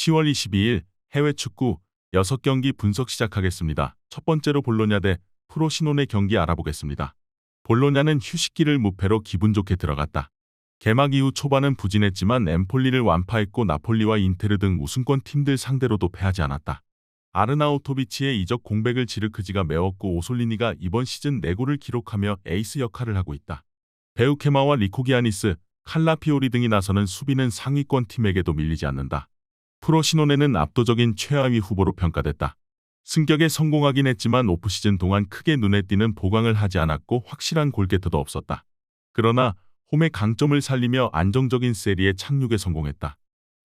10월 22일 해외 축구 6경기 분석 시작하겠습니다. 첫 번째로 볼로냐 대 프로시노네 경기 알아보겠습니다. 볼로냐는 휴식기를 무패로 기분 좋게 들어갔다. 개막 이후 초반은 부진했지만 엠폴리를 완파했고 나폴리와 인테르 등 우승권 팀들 상대로도 패하지 않았다. 아르나우토비치의 이적 공백을 지르크지가 메웠고 오솔리니가 이번 시즌 4골을 기록하며 에이스 역할을 하고 있다. 베우케마와 리코기아니스, 칼라피오리 등이 나서는 수비는 상위권 팀에게도 밀리지 않는다. 프로시노네는 압도적인 최하위 후보로 평가됐다. 승격에 성공하긴 했지만 오프시즌 동안 크게 눈에 띄는 보강을 하지 않았고 확실한 골게터도 없었다. 그러나 홈의 강점을 살리며 안정적인 세리에 착륙에 성공했다.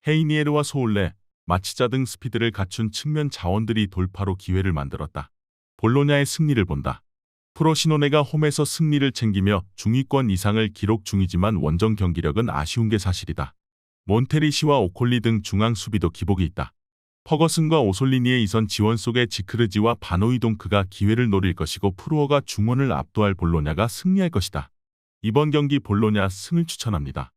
헤이니에르와 소울레, 마치자 등 스피드를 갖춘 측면 자원들이 돌파로 기회를 만들었다. 볼로냐의 승리를 본다. 프로시노네가 홈에서 승리를 챙기며 중위권 이상을 기록 중이지만 원정 경기력은 아쉬운 게 사실이다. 몬테리시와 오콜리 등 중앙 수비도 기복이 있다. 퍼거슨과 오솔리니의 이선 지원 속에 지크르지와 바노이동크가 기회를 노릴 것이고 프루어가 중원을 압도할 볼로냐가 승리할 것이다. 이번 경기 볼로냐 승을 추천합니다.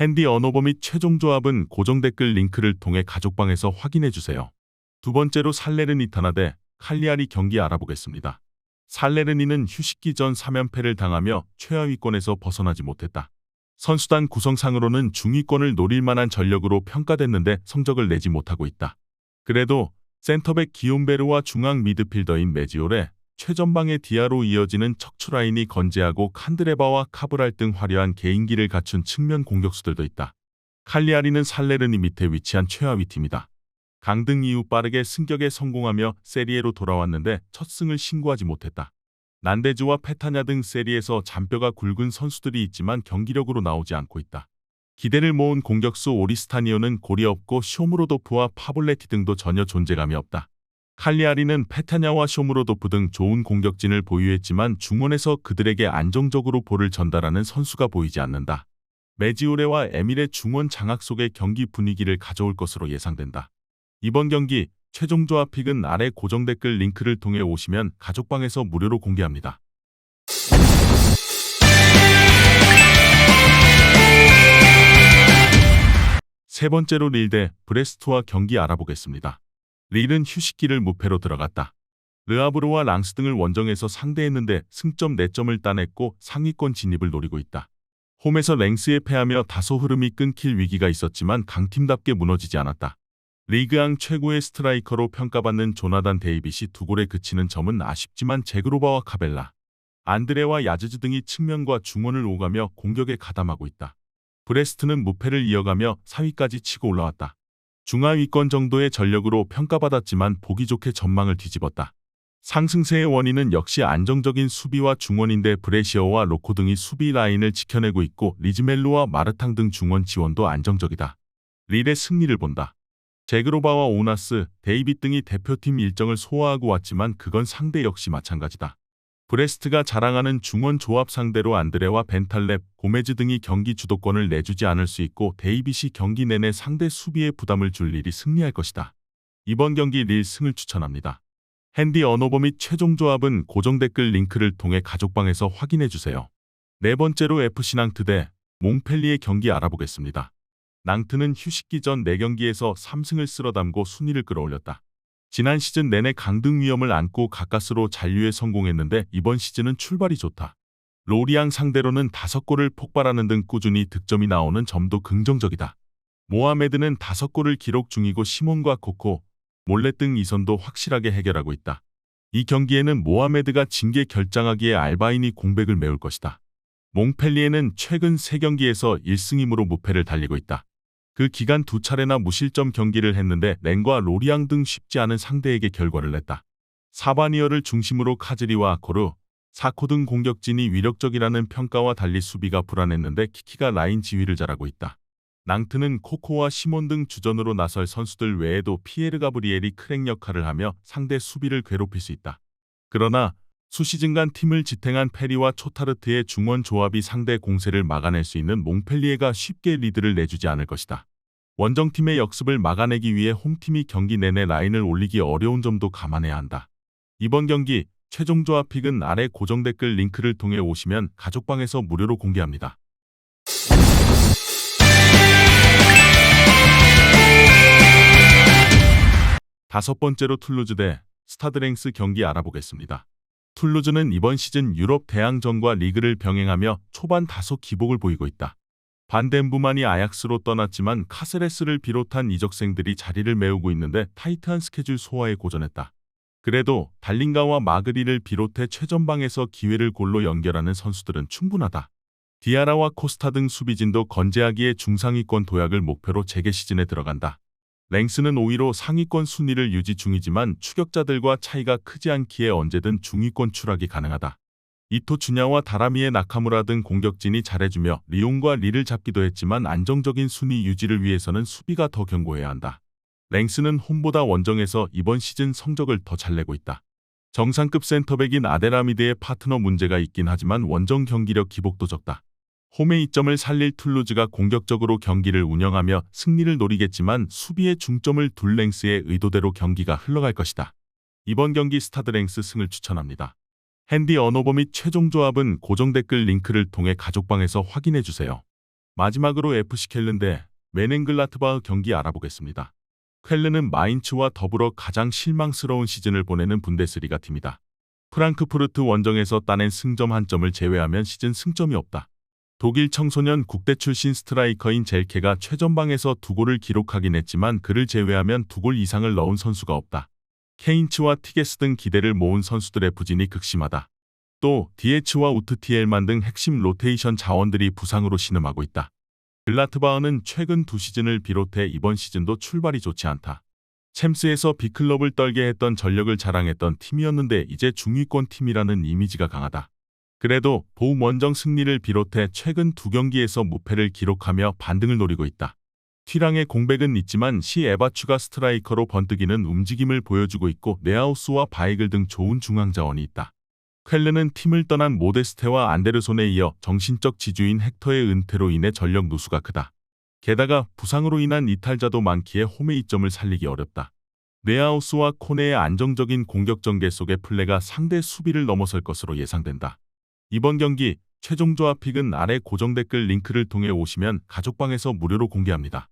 핸디 언어버 및 최종 조합은 고정 댓글 링크를 통해 가족방에서 확인해 주세요. 두 번째로 살레르니타나 대 칼리아리 경기 알아보겠습니다. 살레르니는 휴식기 전 3연패를 당하며 최하위권에서 벗어나지 못했다. 선수단 구성상으로는 중위권을 노릴 만한 전력으로 평가됐는데 성적을 내지 못하고 있다. 그래도 센터백 기욤베르와 중앙 미드필더인 메지올에 최전방의 디아로 이어지는 척추라인이 건재하고 칸드레바와 카브랄 등 화려한 개인기를 갖춘 측면 공격수들도 있다. 칼리아리는 살레르니 밑에 위치한 최하위 팀이다. 강등 이후 빠르게 승격에 성공하며 세리에로 돌아왔는데 첫 승을 신고하지 못했다. 난데즈와 페타냐 등 세리에서 잔뼈가 굵은 선수들이 있지만 경기력으로 나오지 않고 있다. 기대를 모은 공격수 오리스타니오는 골이 없고 쇼무로도프와 파볼레티 등도 전혀 존재감이 없다. 칼리아리는 페타냐와 쇼무로도프 등 좋은 공격진을 보유했지만 중원에서 그들에게 안정적으로 볼을 전달하는 선수가 보이지 않는다. 메지오레와 에밀의 중원 장악 속의 경기 분위기를 가져올 것으로 예상된다. 이번 경기 최종 조합 픽은 아래 고정 댓글 링크를 통해 오시면 가족방에서 무료로 공개합니다. 세 번째로 릴 대 브레스트와 경기 알아보겠습니다. 릴은 휴식기를 무패로 들어갔다. 르아브르와 랑스 등을 원정에서 상대했는데 승점 4점을 따냈고 상위권 진입을 노리고 있다. 홈에서 랭스에 패하며 다소 흐름이 끊길 위기가 있었지만 강팀답게 무너지지 않았다. 리그앙 최고의 스트라이커로 평가받는 조나단 데이빗이 두 골에 그치는 점은 아쉽지만 제그로바와 카벨라, 안드레와 야즈즈 등이 측면과 중원을 오가며 공격에 가담하고 있다. 브레스트는 무패를 이어가며 4위까지 치고 올라왔다. 중하위권 정도의 전력으로 평가받았지만 보기 좋게 전망을 뒤집었다. 상승세의 원인은 역시 안정적인 수비와 중원인데 브레시어와 로코 등이 수비 라인을 지켜내고 있고 리즈멜로와 마르탕 등 중원 지원도 안정적이다. 릴의 승리를 본다. 제그로바와 오나스, 데이빗 등이 대표팀 일정을 소화하고 왔지만 그건 상대 역시 마찬가지다. 브레스트가 자랑하는 중원 조합 상대로 안드레와 벤탈렙, 고메즈 등이 경기 주도권을 내주지 않을 수 있고 데이빗이 경기 내내 상대 수비에 부담을 줄 일이 승리할 것이다. 이번 경기 릴 승을 추천합니다. 핸디 언어버 및 최종 조합은 고정 댓글 링크를 통해 가족방에서 확인해 주세요. 네 번째로 FC 낭트 대 몽펠리의 경기 알아보겠습니다. 낭트는 휴식기 전 4경기에서 3승을 쓸어담고 순위를 끌어올렸다. 지난 시즌 내내 강등 위험을 안고 가까스로 잔류에 성공했는데 이번 시즌은 출발이 좋다. 로리앙 상대로는 5골을 폭발하는 등 꾸준히 득점이 나오는 점도 긍정적이다. 모하메드는 5골을 기록 중이고 시몬과 코코, 몰렛 등 이선도 확실하게 해결하고 있다. 이 경기에는 모하메드가 징계 결장하기에 알바인이 공백을 메울 것이다. 몽펠리에는 최근 3경기에서 1승2무로 무패를 달리고 있다. 그 기간 두 차례나 무실점 경기를 했는데 랭과 로리앙 등 쉽지 않은 상대에게 결과를 냈다. 사바니어를 중심으로 카즈리와 코르, 사코 등 공격진이 위력적이라는 평가와 달리 수비가 불안했는데 키키가 라인 지휘를 잘하고 있다. 낭트는 코코와 시몬 등 주전으로 나설 선수들 외에도 피에르 가브리엘이 크랙 역할을 하며 상대 수비를 괴롭힐 수 있다. 그러나 수시즌간 팀을 지탱한 페리와 초타르트의 중원 조합이 상대 공세를 막아낼 수 있는 몽펠리에가 쉽게 리드를 내주지 않을 것이다. 원정팀의 역습을 막아내기 위해 홈팀이 경기 내내 라인을 올리기 어려운 점도 감안해야 한다. 이번 경기 최종 조합 픽은 아래 고정 댓글 링크를 통해 오시면 가족방에서 무료로 공개합니다. 다섯 번째로 툴루즈 대 스타드랭스 경기 알아보겠습니다. 툴루즈는 이번 시즌 유럽 대항전과 리그를 병행하며 초반 다소 기복을 보이고 있다. 반덴부만이 아약스로 떠났지만 카세레스를 비롯한 이적생들이 자리를 메우고 있는데 타이트한 스케줄 소화에 고전했다. 그래도 달링가와 마그리를 비롯해 최전방에서 기회를 골로 연결하는 선수들은 충분하다. 디아라와 코스타 등 수비진도 건재하기에 중상위권 도약을 목표로 재개 시즌에 들어간다. 랭스는 5위로 상위권 순위를 유지 중이지만 추격자들과 차이가 크지 않기에 언제든 중위권 추락이 가능하다. 이토 주냐와 다라미의 나카무라 등 공격진이 잘해주며 리옹과 리를 잡기도 했지만 안정적인 순위 유지를 위해서는 수비가 더 견고해야 한다. 랭스는 홈보다 원정에서 이번 시즌 성적을 더 잘 내고 있다. 정상급 센터백인 아데라미드의 파트너 문제가 있긴 하지만 원정 경기력 기복도 적다. 홈의 이점을 살릴 툴루즈가 공격적으로 경기를 운영하며 승리를 노리겠지만 수비에 중점을 둘 랭스의 의도대로 경기가 흘러갈 것이다. 이번 경기 스타드 랭스 승을 추천합니다. 핸디 언어버 및 최종 조합은 고정 댓글 링크를 통해 가족방에서 확인해 주세요. 마지막으로 FC 켈른 대 메넨글라트바흐 경기 알아보겠습니다. 켈른은 마인츠와 더불어 가장 실망스러운 시즌을 보내는 분데스리가 팀이다. 프랑크푸르트 원정에서 따낸 승점 한 점을 제외하면 시즌 승점이 없다. 독일 청소년 국대 출신 스트라이커인 젤케가 최전방에서 두 골을 기록하긴 했지만 그를 제외하면 두 골 이상을 넣은 선수가 없다. 케인츠와 티게스 등 기대를 모은 선수들의 부진이 극심하다. 또 디에츠와 우트티엘만 등 핵심 로테이션 자원들이 부상으로 신음하고 있다. 글라트바흐는 최근 두 시즌을 비롯해 이번 시즌도 출발이 좋지 않다. 챔스에서 B클럽을 떨게 했던 전력을 자랑했던 팀이었는데 이제 중위권 팀이라는 이미지가 강하다. 그래도 보움 원정 승리를 비롯해 최근 두 경기에서 무패를 기록하며 반등을 노리고 있다. 튀랑의 공백은 있지만 시 에바추가 스트라이커로 번뜩이는 움직임을 보여주고 있고 네아우스와 바이글 등 좋은 중앙 자원이 있다. 쾰르는 팀을 떠난 모데스테와 안데르손에 이어 정신적 지주인 헥터의 은퇴로 인해 전력 누수가 크다. 게다가 부상으로 인한 이탈자도 많기에 홈의 이점을 살리기 어렵다. 네아우스와 코네의 안정적인 공격 전개 속의 플레가 상대 수비를 넘어설 것으로 예상된다. 이번 경기 최종 조합 픽은 아래 고정 댓글 링크를 통해 오시면 가족방에서 무료로 공개합니다.